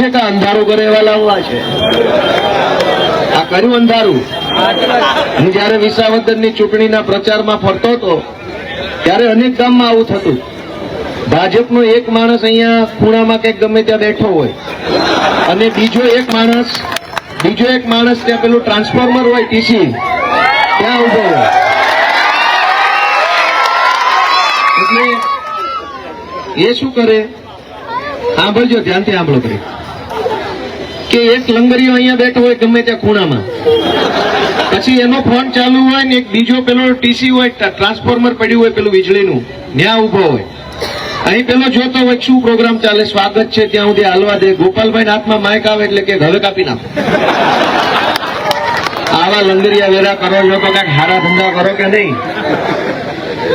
છે કે અંધારું કરે એવા લાવવા છે? આ કર્યું અંધારું? હું જયારે વિસાવદરની ચૂંટણીના પ્રચારમાં ફરતો હતો, ત્યારે અનેક ગામમાં આવું થતું. ભાજપનો એક માણસ અહીંયા ખૂણામાં કંઈક ગમે ત્યાં બેઠો હોય. અને બીજો એક માણસ, બીજો એક માણસ ત્યાં પેલું ટ્રાન્સફોર્મર હોય ટીસી, ત્યાં ઊભો હોય. એટલે એ શું કરે? સાંભળજો, ધ્યાનથી સાંભળો કરી કે એક લંગરીઓ અહીંયા બેઠો હોય ગમે ત્યાં ખૂણામાં. પછી એનો ફોન ચાલુ હોય ને એક બીજો પેલો ટીસી હોય ટ્રાન્સફોર્મર પડ્યું હોય પેલું વીજળીનું, ત્યાં ઊભો હોય. અહીં પેલો જોતો હોય, શું પ્રોગ્રામ ચાલે, સ્વાગત છે, ત્યાં સુધી હાલવા દે. ગોપાલભાઈ હાથમાં માઇક આવે એટલે કે હવે કાપી નાખો. આવા લંગરિયા વેરા કરો છો તો કંઈક હારા ધંધા કરો કે નહીં?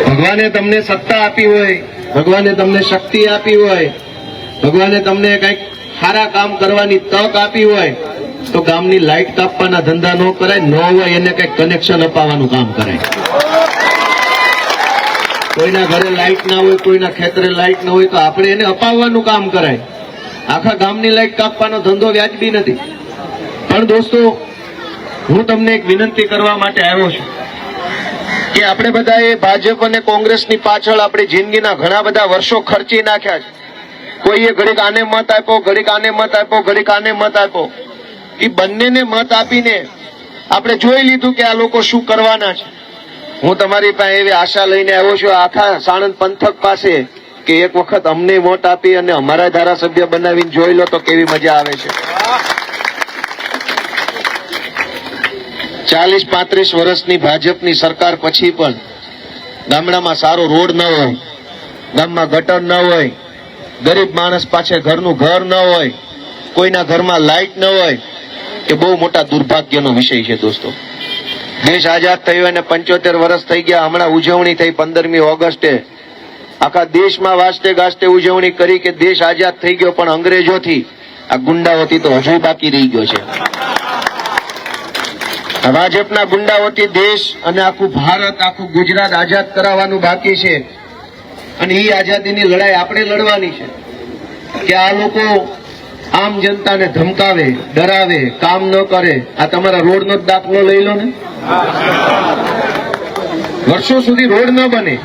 ભગવાને તમને સત્તા આપી હોય, ભગવાને તમને શક્તિ આપી હોય, ભગવાને તમને કંઈક સારા કામ કરવાની તક આપી હોય તો ગામની લાઇટ કાપવાના ધંધા ન કરાય, ન હોય એને કઈ કનેક્શન અપાવવાનું કામ કરાય. કોઈના ઘરે લાઇટ ના હોય, કોઈના ખેતરે લાઈટ ના હોય તો આપણે એને અપાવવાનું કામ કરાય. આખા ગામની લાઇટ કાપવાનો ધંધો વ્યાજબી નથી. પણ દોસ્તો, હું તમને એક વિનંતી કરવા માટે આવ્યો છું કે આપણે બધાએ ભાજપ અને કોંગ્રેસની પાછળ આપણી જિંદગીના ઘણા બધા વર્ષો ખર્ચી નાખ્યા છે. કોઈએ ઘડીક આને મત આપ્યો, ઘડીક આને મત આપ્યો, ઘડીક આને મત આપ્યો. એ બંનેને મત આપીને આપણે જોઈ લીધું કે આ લોકો શું કરવાના છે. હું તમારી પાસે એવી આશા લઈને આવ્યો છું, આખા સાણંદ પંથક પાસે કે એક વખત અમને વોટ આપી અને અમારા ધારાસભ્ય બનાવીને જોઈ લો તો કેવી મજા આવે છે. ચાલીસ પાંત્રીસ વર્ષની ભાજપની સરકાર પછી પણ ગામડામાં સારો રોડ ન હોય, ગામમાં ગટર ન હોય ગરીબ માણસ પાસે ઘરનું ઘર ન હોય, કોઈના ઘરમાં લાઈટ ન હોય, એ બહુ મોટા દુર્ભાગ્યનો વિષય છે દોસ્તો. દેશ આઝાદ થયો અને પંચોતેર વર્ષ થઈ ગયા, હમણાં ઉજવણી થઈ પંદરમી ઓગસ્ટે. આખા દેશમાં વાસ્તે ગાસ્તે ઉજવણી કરી કે દેશ આઝાદ થઈ ગયો, પણ અંગ્રેજોથી આ ગુંડાઓથી તો હજુ બાકી રહી ગયો છે. ભાજપના ગુંડાઓથી દેશ અને આખું ભારત, આખું ગુજરાત આઝાદ કરાવવાનું બાકી છે. અને એ આઝાદીની લડાઈ આપણે લડવાની છે. કે આ લોકો આમ જનતાને ધમકાવે, ડરાવે, કામ ન કરે, આ તમારા રોડનો જ દાખલો લઈ લો ને. વર્ષો સુધી રોડ ન બને.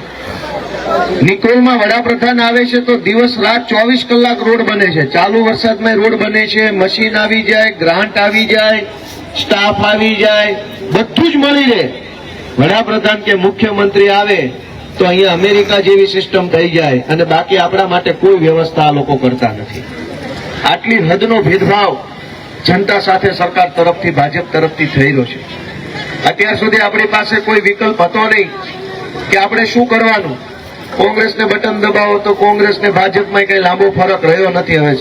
નિકોલમાં વડાપ્રધાન આવે છે તો દિવસ રાત ચોવીસ કલાક રોડ બને છે. ચાલુ વરસાદમાં રોડ બને છે, મશીન આવી જાય, ગ્રાન્ટ આવી જાય, સ્ટાફ આવી જાય, બધું જ મળી રહે. વડાપ્રધાન કે મુખ્યમંત્રી આવે તો અહીંયા અમેરિકા જેવી સિસ્ટમ થઈ જાય અને બાકી આપણા માટે કોઈ વ્યવસ્થા આ લોકો કરતા નથી. આટલી હદનો ભેદભાવ જનતા સાથે સરકાર તરફથી, ભાજપ તરફથી થઈ રહ્યો છે. અત્યાર સુધી આપણી પાસે કોઈ વિકલ્પ હતો નહીં કે આપણે શું કરવાનું. કોંગ્રેસને બટન દબાવો તો કોંગ્રેસને ભાજપમાં કઈ લાંબો ફરક રહ્યો નથી હવે.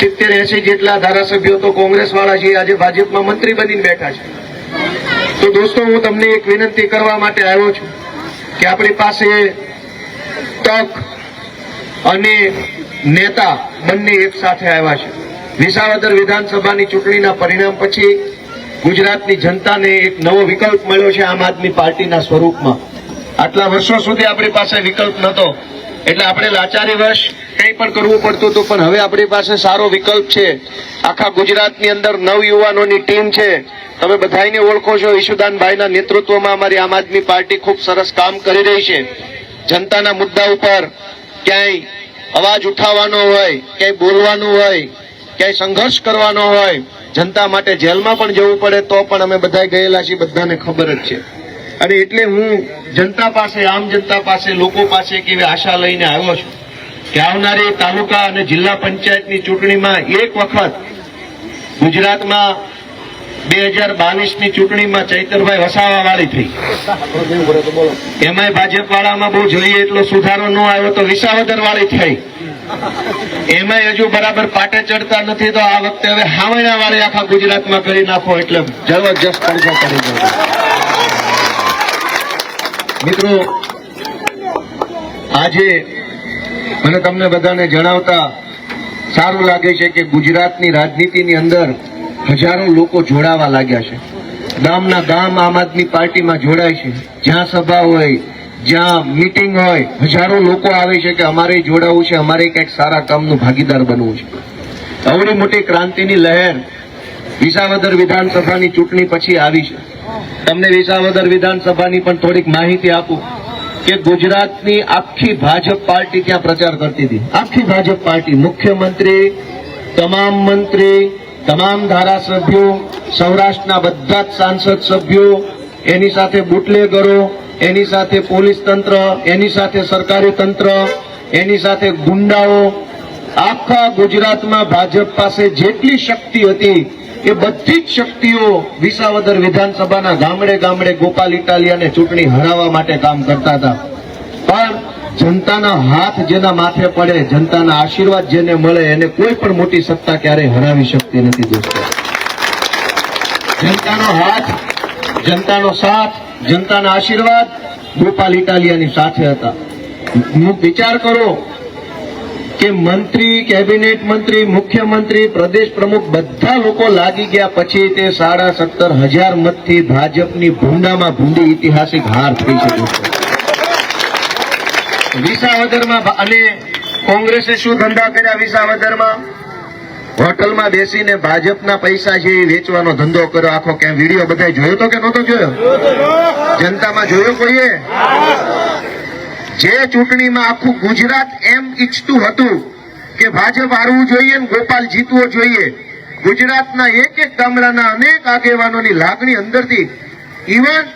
સિત્તેર, એસી જેટલા ધારાસભ્યો તો કોંગ્રેસ વાળા છે આજે ભાજપમાં મંત્રી બનીને બેઠા છે. તો દોસ્તો, હું તમને એક વિનંતી કરવા માટે આવ્યો છું. કે આપણી પાસે તક અને નેતા બંને એક સાથે આવ્યા છે. વિસાવદર વિધાનસભાની ચૂંટણીના પરિણામ પછી ગુજરાતની જનતાને એક નવો વિકલ્પ મળ્યો છે આમ આદમી પાર્ટીના સ્વરૂપમાં. આટલા વર્ષો સુધી આપણી પાસે વિકલ્પ નહોતો. એટલે આપણે લાચારી વર્ષ કંઈ પણ કરવું પડતું હતું, પણ હવે આપણી પાસે સારો વિકલ્પ છે. આખા ગુજરાતની અંદર નવ યુવાનોની ટીમ છે. તમે બધાને ઓળખો છો, ઈશુદાનભાઈના નેતૃત્વમાં અમારી આમ આદમી પાર્ટી ખૂબ સરસ કામ કરી રહી છે. જનતાના મુદ્દા ઉપર ક્યાંય અવાજ ઉઠાવવાનો હોય, ક્યાંય બોલવાનું હોય, ક્યાંય સંઘર્ષ કરવાનો હોય, જનતા માટે જેલમાં પણ જવું પડે તો પણ અમે બધા ગયેલા છીએ, બધાને ખબર જ છે. અને એટલે હું જનતા પાસે, આમ જનતા પાસે, લોકો પાસે કેવી આશા લઈને આવ્યો છું. કે આવનારી તાલુકા અને જિલ્લા પંચાયતની ચૂંટણીમાં એક વખત ગુજરાતમાં બે હજાર બાવીસની ચૂંટણીમાં ચૈતરભાઈ વસાવા વાળી થઈ. એમાંય ભાજપ વાળામાં બહુ જોઈએ એટલો સુધારો ન આવ્યો તો વિસાવદર વાળી થઈ. એમાંય હજુ બરાબર પાટે ચડતા નથી તો આ વખતે હવે હાવણા વાળી આખા ગુજરાતમાં કરી નાખો એટલે જબરજસ્ત પડઘો કરી દો મિત્રો, આજે મને તમને બધાને જણાવતા સારું લાગે છે કે ગુજરાતની રાજનીતિની અંદર હજારો લોકો જોડાવા લાગ્યા છે. ગામના ગામ આમ આદમી પાર્ટીમાં જોડાય છે. જ્યાં સભા હોય, જ્યાં મીટિંગ હોય, હજારો લોકો આવે છે કે અમારે જોડાવું છે, અમારે કંઈક સારા કામનું ભાગીદાર બનવું છે. અવડી મોટી ક્રાંતિની લહેર વિસાવદર વિધાનસભાની ચૂંટણી પછી આવી છે. તમને વિસાવદર વિધાનસભાની પણ થોડીક માહિતી આપું. કે ગુજરાતની આખી ભાજપ પાર્ટી ત્યાં પ્રચાર કરતી હતી. આખી ભાજપ પાર્ટી, મુખ્યમંત્રી, તમામ મંત્રી, તમામ ધારાસભ્યો, સૌરાષ્ટ્રના બધા જ સાંસદ સભ્યો, એની સાથે બુટલેગરો, એની સાથે પોલીસ તંત્ર, એની સાથે સરકારી તંત્ર, એની સાથે ગુંડાઓ, આખા ગુજરાતમાં ભાજપ પાસે જેટલી શક્તિ હતી એ બધી જ શક્તિઓ વિસાવદર વિધાનસભાના ગામડે ગામડે ગોપાલ ઇટાલિયાને ચૂંટણી હરાવવા માટે કામ કરતા હતા. પણ જનતાના હાથ જેના માથે પડે, જનતાના આશીર્વાદ જેને મળે, એને કોઈ પણ મોટી સત્તા ક્યારેય હરાવી શકતી નથી દોસ્તો. જનતાનો હાથ, જનતાનો સાથ, જનતાના આશીર્વાદ ગોપાલ ઇટાલિયાની સાથે હતા. વિચાર કરો કે મંત્રી, કેબિનેટ મંત્રી, મુખ્યમંત્રી, પ્રદેશ પ્રમુખ બધા લોકો લાગી ગયા પછી તે સાડા સત્તર હજાર મતથી ભાજપની ભૂંડામાં ભૂંડી ઐતિહાસિક હાર થઈ છે. વિસાવદરમાં અને કોંગ્રેસે શું ધંધા કર્યા વિસાવદરમાં? હોટલમાં બેસીને ભાજપના પૈસા છે એ વેચવાનો ધંધો કર્યો, આખો ક્યાં વીડિયો બધા જોયો તો કે નહોતો જોયો? જનતામાં જોયો કોઈએ? જે ચૂંટણીમાં આખું ગુજરાત એમ ઈચ્છતું હતું કે ભાજપ હારવું જોઈએ ને ગોપાલ જીતવો જોઈએ, ગુજરાતના એક એક ગામડાના અનેક આગેવાનોની લાગણી અંદરથી ઇવન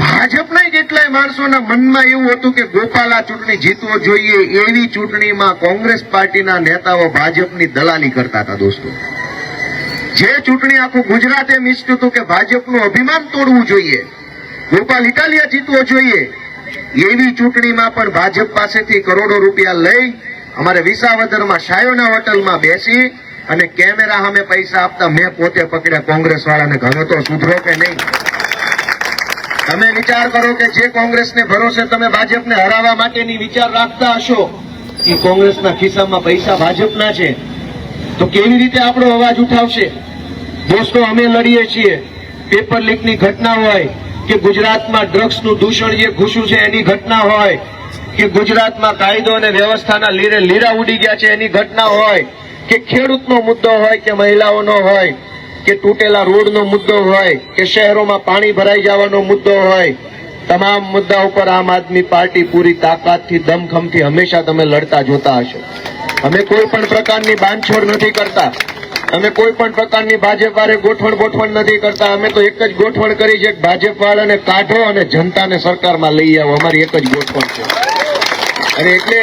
ભાજપના કેટલાય માણસોના મનમાં એવું હતું કે ગોપાલ આ ચૂંટણી જીતવો જોઈએ, એવી ચૂંટણીમાં કોંગ્રેસ પાર્ટીના નેતાઓ ભાજપની દલાલી કરતા હતા દોસ્તો. જે ચૂંટણી આખું ગુજરાત એમ ઈચ્છતું હતું કે ભાજપનું અભિમાન તોડવું જોઈએ, ગોપાલ ઇટાલિયા જીતવો જોઈએ એવી ચૂંટણીમાં પણ ભાજપ પાસેથી કરોડો રૂપિયા લઈ અમારે વિસાવદરમાં શાયોના હોટલમાં બેસી અને કેમેરા સામે પૈસા આપતા મેં પોતે પકડ્યા કોંગ્રેસ વાળાને ઘણો તો સુધરો કે નહીં? તમે વિચાર કરો કે જે કોંગ્રેસને ભરોસે તમે ભાજપને હરાવવા માટેની વિચાર રાખતા હશો, એ કોંગ્રેસના ખિસ્સામાં પૈસા ભાજપના છે. તો કેવી રીતે આપણો અવાજ ઉઠાવશે? દોસ્તો, અમે લડીએ છીએ. પેપર લીકની ઘટના હોય કે ગુજરાતમાં ડ્રગ્સનું દૂષણ જે ઘૂસ્યું છે એની ઘટના હોય, કે ગુજરાતમાં કાયદો અને વ્યવસ્થાના લીરે લીરા ઉડી ગયા છે એની ઘટના હોય, કે ખેડૂતનો મુદ્દો હોય, કે મહિલાઓનો હોય, કે તૂટેલા રોડનો મુદ્દો હોય, કે શહેરોમાં પાણી ભરાઈ જવાનો મુદ્દો હોય, તમામ મુદ્દા ઉપર આમ આદમી પાર્ટી પૂરી તાકાતથી દમખમથી હંમેશા તમે લડતા જોતા હશો. અમે કોઈ પણ પ્રકારની બાંધછોડ નથી કરતા. અમે કોઈ પણ પ્રકારની ભાજપ વાળે ગોઠવણ ગોઠવણ નથી કરતા. અમે તો એક જ ગોઠવણ કરી છે ભાજપ વાળાને કાઢો અને જનતાને સરકારમાં લઈ આવો. અમારી એક જ ગોઠવણ છે. અને એટલે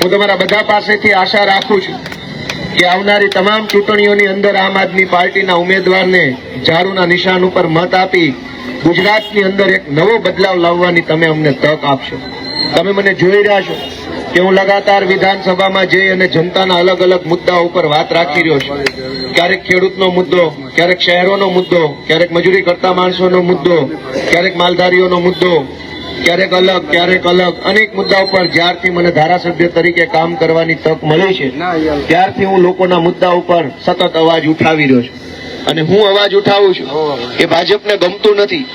હું તમારા બધા પાસેથી આશા રાખું છું કે આવનારી તમામ ચૂંટણીઓની અંદર આમ આદમી પાર્ટીના ઉમેદવારને ઝાડુના નિશાન ઉપર મત આપી ગુજરાતની અંદર એક નવો બદલાવ લાવવાની તમે અમને તક આપશો. તમે મને જોઈ રહ્યા છો. કે હું લગાતાર વિધાનસભામાં જઈ અને જનતાના અલગ અલગ મુદ્દા ઉપર વાત રાખી રહ્યો છું. ક્યારેક ખેડૂતનો મુદ્દો, ક્યારેક શહેરોનો મુદ્દો, ક્યારેક મજૂરી કરતા માણસોનો મુદ્દો, ક્યારેક માલધારીઓનો મુદ્દો, ક્યારેક અલગ ક્યારેક અલગ, અનેક મુદ્દા ઉપર જ્યારથી મને ધારાસભ્ય તરીકે કામ કરવાની તક મળી છે, ત્યારથી હું લોકોના મુદ્દા ઉપર સતત અવાજ ઉઠાવી રહ્યો છું. અને હું અવાજ ઉઠાવું છું એ ભાજપને ગમતું નથી.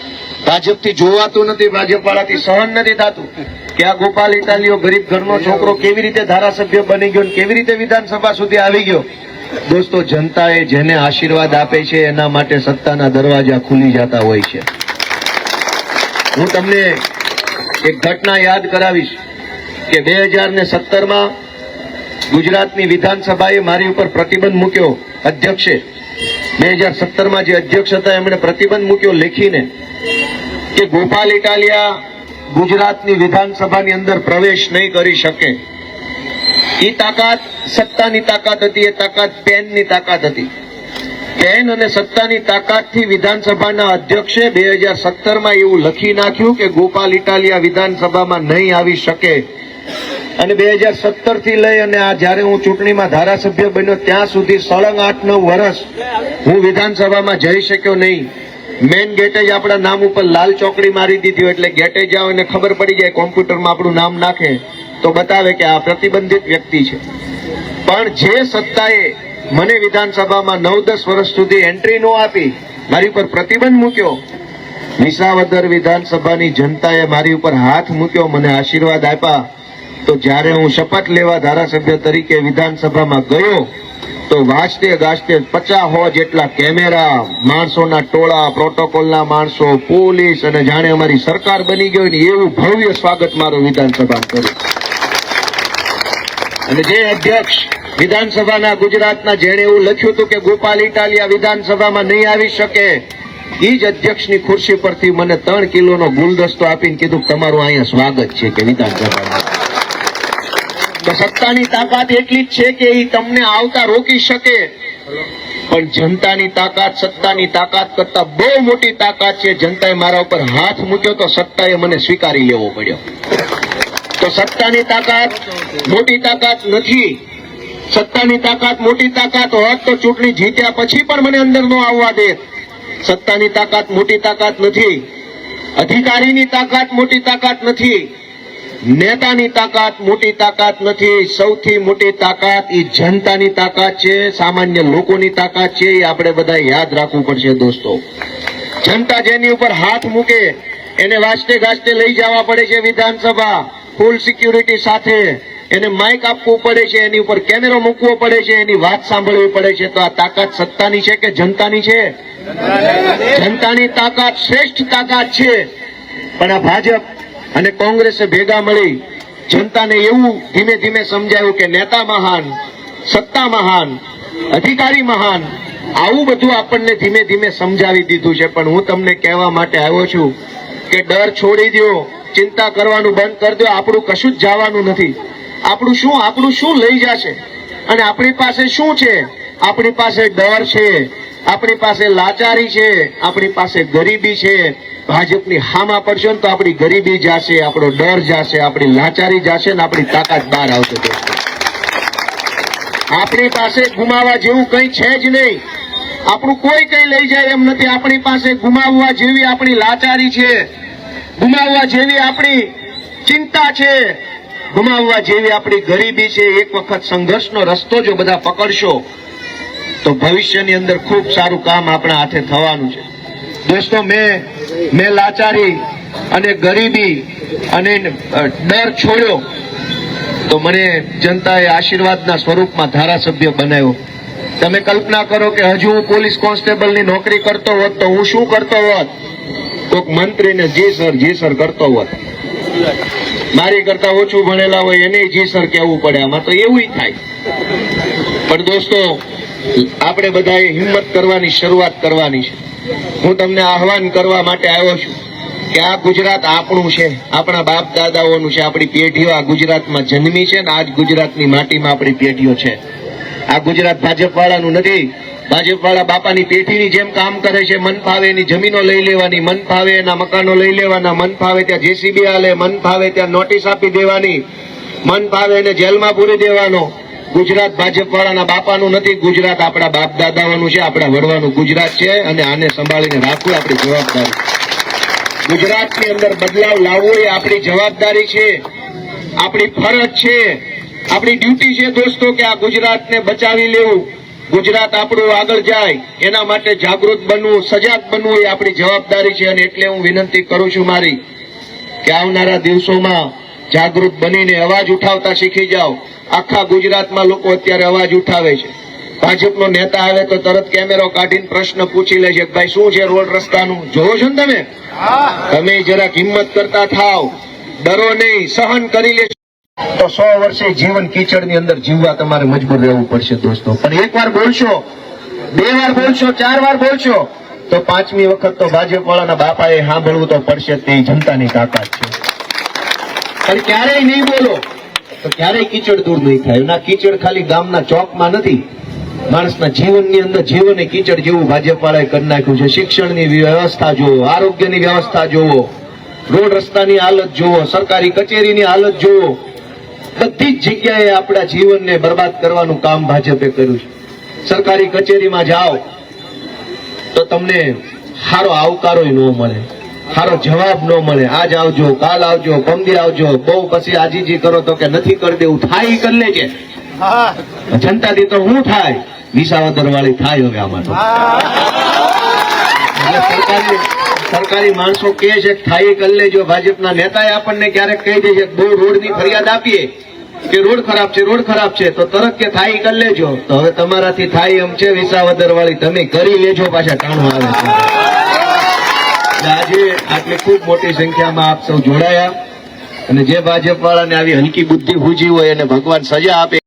ભાજપથી જોવાતું નથી ભાજપ વાળાથી સહન નથી થતું કે આ ગોપાલ ઇટાલીઓ ગરીબ ઘરનો છોકરો કેવી રીતે ધારાસભ્ય બની ગયો કેવી રીતે વિધાનસભા સુધી આવી ગયો? દોસ્તો, જનતાએ જેને આશીર્વાદ આપે છે, એના માટે સત્તાના દરવાજા ખુલી જતા હોય છે. હું તમને એક ઘટના યાદ કરાવીશ કે બે હજાર ને સત્તરમાં ગુજરાતની વિધાનસભાએ મારી ઉપર પ્રતિબંધ મૂક્યો અધ્યક્ષે. બે હજાર સત્તરમાં જે અધ્યક્ષ હતા, એમણે પ્રતિબંધ મૂક્યો લેખીને. કે ગોપાલ ઇટાલિયા ગુજરાતની વિધાનસભાની અંદર પ્રવેશ નહીં કરી શકે. એ તાકાત સત્તાની તાકાત હતી, એ તાકાત પેનની તાકાત હતી. પેન અને સત્તાની તાકાતથી વિધાનસભાના અધ્યક્ષે બે હજાર સત્તરમાં એવું લખી નાખ્યું કે ગોપાલ ઇટાલિયા વિધાનસભામાં નહીં આવી શકે. અને બે હજાર સત્તરથી લઈ અને આ જ્યારે હું ચૂંટણીમાં ધારાસભ્ય બન્યો, ત્યાં સુધી સળંગ આઠ નવ વર્ષ હું વિધાનસભામાં જઈ શક્યો નહીં. મેન ગેટે જ આપણા નામ ઉપર લાલ ચોકડી મારી દીધી હોય એટલે ગેટે જાઓ અને ખબર પડી જાય કોમ્પ્યુટરમાં આપણું નામ નાખે, તો બતાવે કે આ પ્રતિબંધિત વ્યક્તિ છે. પણ જે સત્તાએ મને વિધાનસભામાં નવ દસ વર્ષ સુધી એન્ટ્રી ન આપી, મારી ઉપર પ્રતિબંધ મૂક્યો. વિસાવદર વિધાનસભાની જનતાએ મારી ઉપર હાથ મૂક્યો, મને આશીર્વાદ આપ્યા. તો જ્યારે હું શપથ લેવા ધારાસભ્ય તરીકે વિધાનસભામાં ગયો તો વાંચતે ગાજતે પચાસ હો જેટલા કેમેરા, માણસોના ટોળા, પ્રોટોકોલના માણસો, પોલીસ અને જાણે અમારી સરકાર બની ગઈ ને એવું ભવ્ય સ્વાગત મારું વિધાનસભા કર્યું અને જે અધ્યક્ષ વિધાનસભાના ગુજરાતના, જેણે એવું લખ્યું હતું કે ગોપાલ ઇટાલિયા વિધાનસભામાં નહીં આવી શકે એ જ અધ્યક્ષની ખુરશી પરથી મને ત્રણ કિલોનો ગુલદસ્તો આપીને કીધું તમારું અહીંયા સ્વાગત છે કે વિધાનસભામાં. સત્તાની તાકાત એટલી છે કે એ તમને આવતા રોકી શકે. પણ જનતાની તાકાત, સત્તાની તાકાત કરતા બહુ મોટી તાકાત છે. જનતાએ મારા ઉપર હાથ મૂક્યો તો સત્તાએ મને સ્વીકારી લેવો પડ્યો. તો સત્તાની તાકાત મોટી તાકાત નથી. સત્તાની તાકાત મોટી તાકાત હોત તો ચૂંટણી જીત્યા પછી પણ મને અંદર નો આવવા દે. સત્તાની તાકાત મોટી તાકાત નથી. અધિકારીની તાકાત મોટી તાકાત નથી. નેતાની તાકાત મોટી તાકાત નથી. સૌથી મોટી તાકાત એ જનતાની તાકાત છે, સામાન્ય લોકોની તાકાત છે એ આપણે બધા યાદ રાખવું પડશે દોસ્તો. જનતા જેની ઉપર હાથ મૂકે, એને વાસ્તે ગાસ્તે લઈ જવા પડે છે વિધાનસભા. ફૂલ સિક્યુરિટી સાથે એને માઇક આપવું પડે છે, એની ઉપર કેમેરો મૂકવો પડે છે, એની વાત સાંભળવી પડે છે. તો આ તાકાત સત્તાની છે કે જનતાની છે? જનતાની તાકાત શ્રેષ્ઠ તાકાત છે. પણ આ ભાજપ અને કોંગ્રેસે ભેગા મળી જનતાને એવું ધીમે ધીમે સમજાયું કે નેતા મહાન, સત્તા મહાન, અધિકારી મહાન, આવું બધું આપણને ધીમે ધીમે સમજાવી દીધું છે. પણ હું તમને કહેવા માટે આવ્યો છું કે ડર છોડી દો ચિંતા કરવાનું બંધ કરી દો આપણું કશું જ જવાનું નથી. આપણું શું આપણું શું લઈ જશે? અને આપણી પાસે શું છે? આપણી પાસે ડર છે, આપણી પાસે લાચારી છે, આપણી પાસે ગરીબી છે ભાજપની હામાં પડશો ને તો આપણી ગરીબી જશે, આપણો ડર જાશે, આપણી લાચારી જાશે ને આપણી તાકાત બહાર આવશે આપણી પાસે ગુમાવા જેવું કંઈ છે જ નહીં. આપણું કોઈ કંઈ લઈ જાય એમ નથી. આપણી પાસે ગુમાવવા જેવી આપણી લાચારી છે. ગુમાવવા જેવી આપણી ચિંતા છે. ગુમાવવા જેવી આપણી ગરીબી છે. એક વખત સંઘર્ષનો રસ્તો જો બધા પકડશો, તો ભવિષ્યની અંદર ખૂબ સારું કામ આપણા હાથે થવાનું છે. દોસ્તો મેં લાચારી અને ગરીબી અને ડર છોડ્યો, તો મને જનતાએ આશીર્વાદના સ્વરૂપમાં ધારાસભ્ય બનાવ્યો. તમે કલ્પના કરો કે હજુ હું પોલીસ કોન્સ્ટેબલની નોકરી કરતો હોત, તો હું શું કરતો હોત? કોઈક મંત્રીને જી સર જી સર કરતો હોત. મારી કરતા ઓછું ભણેલા હોય એને જી સર કહેવું પડે. આમાં તો એવું થાય. પણ દોસ્તો, આપણે બધાએ હિંમત કરવાની શરૂઆત કરવાની છે. હું તમને આહવાન કરવા માટે આવ્યો છું કે આ ગુજરાત આપણું છે, આપણા બાપ દાદાઓનું છે, આપણી પેઢીઓ આ ગુજરાતમાં જન્મી છે ને આજ ગુજરાતની માટીમાં આપણી પેઢીઓ છે. આ ગુજરાત ભાજપ વાળાનું નથી ભાજપ વાળા બાપાની પેઢીની જેમ કામ કરે છે, મન ફાવે એની જમીનો લઈ લેવાની, મન ફાવે એના મકાનો લઈ લેવાના, મન ફાવે ત્યાં જેસીબી હાલે, મન ફાવે ત્યાં નોટિસ આપી દેવાની, મન ફાવે એને જેલમાં પૂરી દેવાનો. ગુજરાત ભાજપ વાળાના બાપાનું નથી, ગુજરાત આપણા બાપ દાદાઓનું છે, આપણા વડવાનું ગુજરાત છે અને આને સંભાળીને રાખવું આપણી જવાબદારી. ગુજરાતની અંદર બદલાવ લાવવો એ આપણી જવાબદારી છે, આપણી ફરજ છે, આપણી ડ્યુટી છે દોસ્તો કે આ ગુજરાતને બચાવી લેવું. ગુજરાત આપણું આગળ જાય, એના માટે જાગૃત બનવું, સજાગ બનવું એ આપણી જવાબદારી છે અને એટલે હું વિનંતી કરું છું મારી કે આવનારા દિવસોમાં જાગૃત બનીને અવાજ ઉઠાવતા શીખી જાઓ. આખા ગુજરાતમાં લોકો અત્યારે અવાજ ઉઠાવે છે. ભાજપનો નેતા આવે તો તરત કેમેરો કાઢીને પ્રશ્ન પૂછી લે છે ભાઈ, શું છે રોડ રસ્તાનું? જોવો છો ને તમે? તમે જરાક હિંમત કરતા થાવ. ડરો નહીં, સહન કરી લેશો તો સો વર્ષે જીવન કીચડની અંદર જીવવા તમારે મજબૂર રહેવું પડશે દોસ્તો. પણ એક વાર બોલશો, બે વાર બોલશો, ચાર વાર બોલશો, તો પાંચમી વખત તો ભાજપ વાળાના બાપાએ સાંભળવું તો પડશે તે જનતાની તાકાત છે. પણ ક્યારેય નહીં બોલો. તો ક્યારેય કીચડ દૂર નહીં થાય. ના કીચડ ખાલી ગામના ચોકમાં નથી. માણસના જીવનની અંદર જીવન કીચડ જેવું ભાજપ વાળાએ કરી નાખ્યું છે. શિક્ષણની વ્યવસ્થા જોવો આરોગ્યની વ્યવસ્થા જુઓ, રોડ રસ્તાની હાલત જુઓ, સરકારી કચેરીની હાલત જુઓ. બધી જ જગ્યાએ આપણા જીવનને બરબાદ કરવાનું કામ ભાજપે કર્યું છે. સરકારી કચેરીમાં જાઓ તો તમને સારો આવકારો ન મળે. સારો જવાબ ન મળે. આજ આવજો કાલ આવજો પમદી આવજો. બહુ પછી આજીજી કરો તો કે નથી કરી દેવું. થાય કરી લે છે જનતા દી તો હું થાય? વિસાવદર વાળી થાય હવે આમાં તો. સરકારી માણસો કે છે થાય કરી લેજો. ભાજપના નેતાએ આપણને ક્યારેક કહી દે છે રોડ બહુ રોડની ફરિયાદ આપીએ કે રોડ ખરાબ છે રોડ ખરાબ છે. તો તરત કે થાય કરી લેજો. તો હવે તમારાથી થાય એમ છે વિસાવદર વાળી. તમે કરી લેજો પાછા ટાણું આવે છે. આજે આટલી ખૂબ મોટી સંખ્યામાં આપ સૌ જોડાયા. અને જે ભાજપ વાળાને આવી હલકી બુદ્ધિ ભૂજી હોય એને ભગવાન સજા આપે